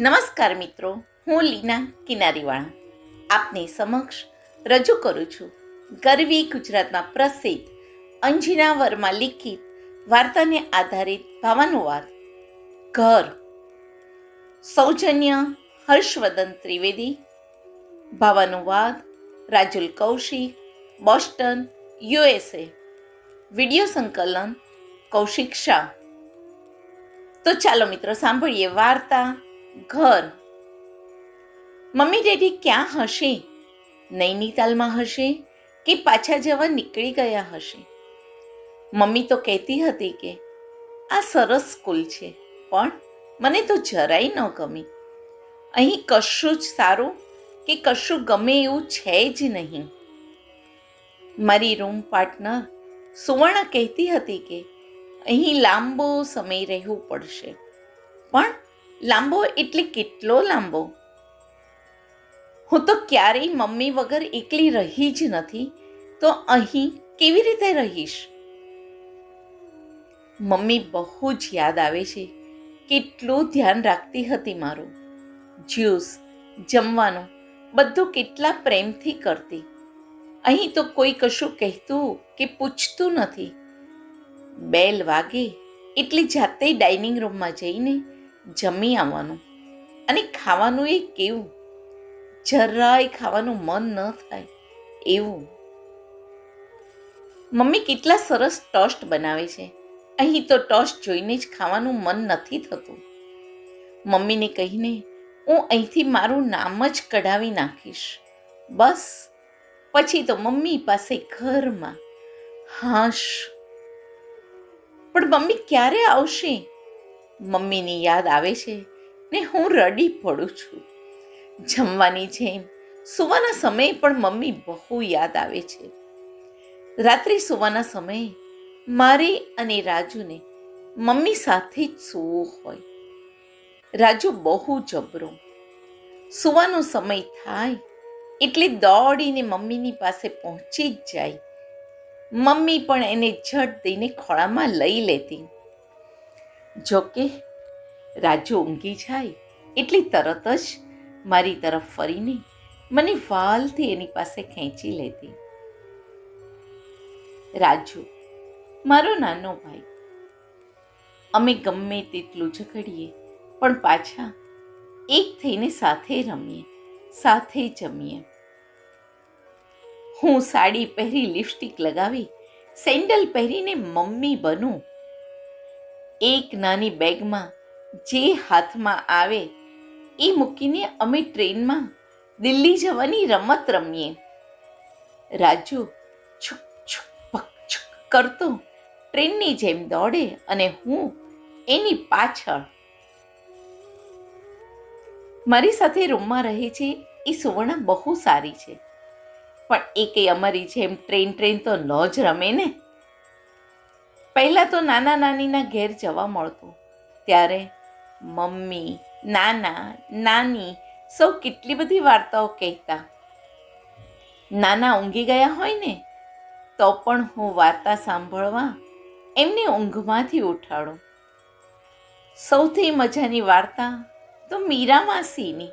નમસ્કાર મિત્રો, હું લીના કિનારીવાળા. આપની સમક્ષ રજૂ કરું છું ગરવી ગુજરાતના પ્રસિદ્ધ અંજીના વર્મા લિખિત વાર્તાને આધારિત ભાવાનુવાદ ઘર. સૌજન્ય હર્ષવર્ધન ત્રિવેદી. ભાવાનુવાદ Rajul Kaushik, Boston, USA. Video સંકલન, કૌશિક શાહ. તો ચાલો મિત્રો, સાંભળીએ વાર્તા ઘર. મમ્મી ડેડી ક્યાં હશે? નૈનીતાલમાં હશે કે પાછા જવા નીકળી ગયા હશે? મમ્મી તો કહેતી હતી કે આ સરસ સ્કૂલ છે, પણ મને તો જરાય ન ગમી. અહીં કશું જ સારું કે કશું ગમે એવું છે જ નહીં. મારી રૂમ પાર્ટનર સુવર્ણ કહેતી હતી કે અહીં લાંબો સમય રહેવું પડશે. પણ લાંબો એટલે કેટલો લાંબો? હું તો ક્યારેય મમ્મી વગર એકલી રહી જ નથી, તો અહીં કેવી રીતે રહીશ? મમ્મી બહુ જ યાદ આવે છે, કેટલું ધ્યાન રાખતી હતી મારું. જ્યુસ, જમવાનું, બધું કેટલા પ્રેમથી કરતી. અહીં તો કોઈ કશું કહેતું કે પૂછતું નથી. બેલ વાગે, એટલે જાતે ડાઇનિંગ રૂમમાં જઈને જમી આવવાનું. અને ખાવાનું એ કેવું? જરાય ખાવાનું મન ન થાય. એવું. મમ્મી કેટલા સરસ ટોસ્ટ બનાવે છે. અહીં તો ટોસ્ટ જોઈને જ ખાવાનું મન નથી થતું. મમ્મીને કહીને, હું અહીંથી મારું નામ જ કઢાવી નાખીશ. બસ. પછી તો મમ્મી પાસે ઘરમાં. હાશ. પણ મમ્મી ક્યારે આવશે? મમ્મીની યાદ આવે છે ને હું રડી પડું છું. જમવાની જેમ સુવાના સમયે પણ મમ્મી બહુ યાદ આવે છે. રાત્રે સુવાના સમયે મારે અને રાજુને મમ્મી સાથે જ સૂવું હોય. રાજુ બહુ જબરો. સુવાનો સમય થાય એટલે દોડીને મમ્મીની પાસે પહોંચી જ જાય. મમ્મી પણ એને ઝટ દઈને ખોળામાં લઈ લેતી. જોકે રાજુ ઊંઘી જાય એટલે તરત જ મારી તરફ ફરીને મને વાલથી એની પાસે ખેંચી લેતી. રાજુ, મારો નાનો ભાઈ, અમે ગમે તેટલું ઝઘડીએ, પણ પાછા એક થઈને સાથે રમીએ, સાથે જમીએ. હું સાડી પહેરી લિપસ્ટિક લગાવી, સેન્ડલ પહેરીને મમ્મી બનું એક નાની બેગમાં જે હાથમાં આવે, એ મૂકીને અમે ટ્રેનમાં દિલ્હી જવાની રમત રમીએ. રાજુ છુક છુક પક છુક કરતો ટ્રેનની જેમ દોડે અને હું એની પાછળ. મારી સાથે રૂમમાં રહે છે એ સુવર્ણા બહુ સારી છે. પણ એ કંઈ અમારી જેમ ટ્રેન ટ્રેન તો ન જ રમે ને? પહેલાં તો નાના નાનીના ઘેર જવા મળતું. ત્યારે મમ્મી, નાના, નાની સૌ કેટલી બધી વાર્તાઓ કહેતા. નાના ઊંઘી ગયા હોય ને, તો પણ હું વાર્તા સાંભળવા એમને ઊંઘમાંથી ઉઠાડું. સૌથી મજાની વાર્તા તો મીરા માસીની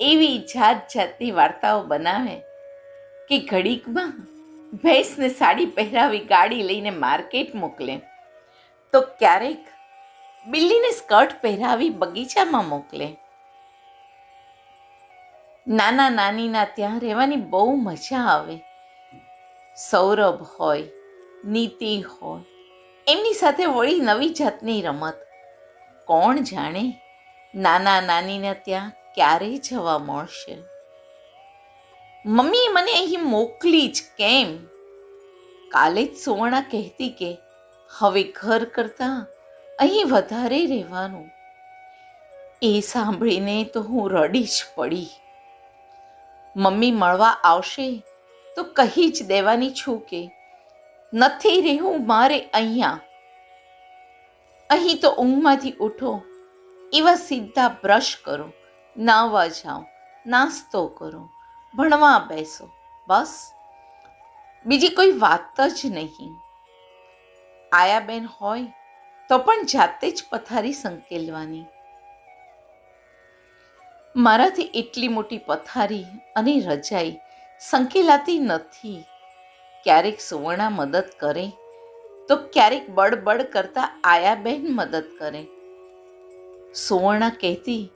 એવી જાત જાતની વાર્તાઓ બનાવે કે ઘડીકમાં ભેંસને સાડી પહેરાવી ગાડી લઈને માર્કેટ મોકલે. તો ક્યારેક બિલ્લીને સ્કર્ટ પહેરાવી બગીચામાં મોકલે. નાના નાનીના ત્યાં રહેવાની બહુ મજા આવે. સૌરભ હોય, નીતિ હોય, એમની સાથે વળી નવી જાતની રમત. કોણ જાણે નાના નાનીને ત્યાં ક્યારે જવા મળશે? મમ્મીએ મને અહીં મોકલી જ કેમ? કાલે જ સુવર્ણા કહેતી કે, હવે ઘર કરતાં અહીં વધારે રહેવાનું. એ સાંભળીને તો હું રડી જ પડી. મમ્મી, મળવા આવશે તો કહી જ દેવાની છું કે, નથી રહેવું મારે અહીંયા. અહીં તો ઊંઘમાંથી ઉઠો, એવા સીધા બ્રશ કરો, નાવા જાઓ, નાસ્તો કરો. ભણવા બેસો. બસ. બીજી કોઈ વાત જ નહીં. આયાબેન હોય તો પણ જાતે જ પથારી સંકેલવાની. મારાથી એટલી મોટી પથારી અને રજાઈ સંકેલાતી નથી. ક્યારેક સુવર્ણા મદદ કરે તો ક્યારેક બળબડ કરતા આયાબેન મદદ કરે. સુવર્ણા કહેતી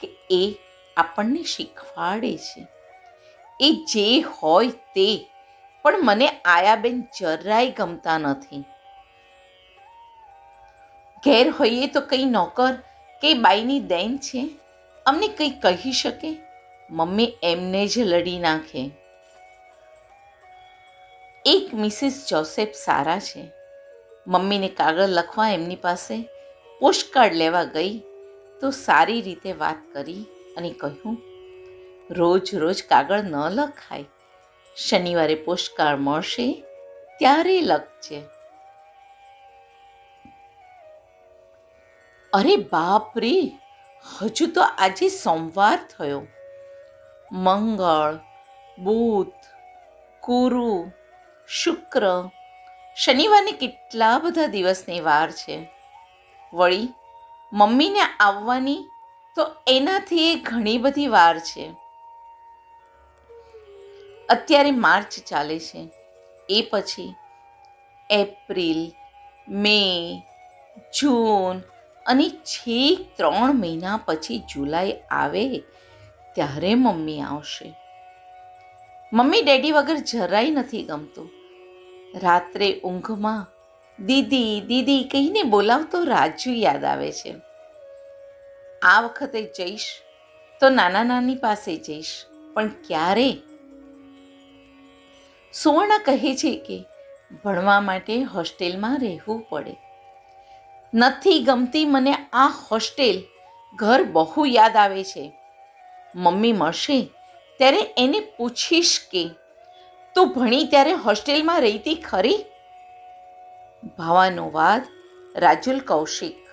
કે, એ આપણને શીખવાડે છે. એ જે હોય તે. પણ મને આયાબેન જરાય ગમતા નથી. ઘેર હોઈએ તો કંઈ નોકર કે બાઈની દેન છે? અમને કંઈ કહી શકે? મમ્મી એમને જ લડી નાખે. એક મિસિસ જોસેફ સારા છે. મમ્મીને કાગળ લખવા એમની પાસે પોસ્ટકાર્ડ લેવા ગઈ, તો સારી રીતે વાત કરી અને કહ્યું રોજ રોજ કાગળ ન લખાય. શનિવારે પોસ્ટકાર્ડ મળશે ત્યારે લખજે. અરે બાપ રે હજુ તો આજે સોમવાર થયો. મંગળ, બુધ કુરુ શુક્ર, શનિવારને કેટલા બધા દિવસની વાર છે. વળી, મમ્મીને આવવાની તો એનાથી ઘણી બધી વાર છે. અત્યારે માર્ચ ચાલે છે. એ પછી એપ્રિલ, મે, જૂન અને છેક ત્રણ મહિના પછી જુલાઈ આવે ત્યારે મમ્મી આવશે. મમ્મી, ડેડી વગર જરાય નથી ગમતું. રાત્રે ઊંઘમાં દીદી દીદી કહીને બોલાવતો રાજુ યાદ આવે છે. આ વખતે જઈશ તો નાના નાની પાસે જઈશ, પણ ક્યારે સુવર્ણા કહે છે કે ભણવા માટે હોસ્ટેલમાં રહેવું પડે. નથી ગમતી મને આ હોસ્ટેલ ઘર બહુ યાદ આવે છે. મમ્મી મળશે ત્યારે એને પૂછીશ કે, તું ભણી ત્યારે હોસ્ટેલમાં રહીતી ખરી? ભાવાનુવાદ રાજુલ કૌશિક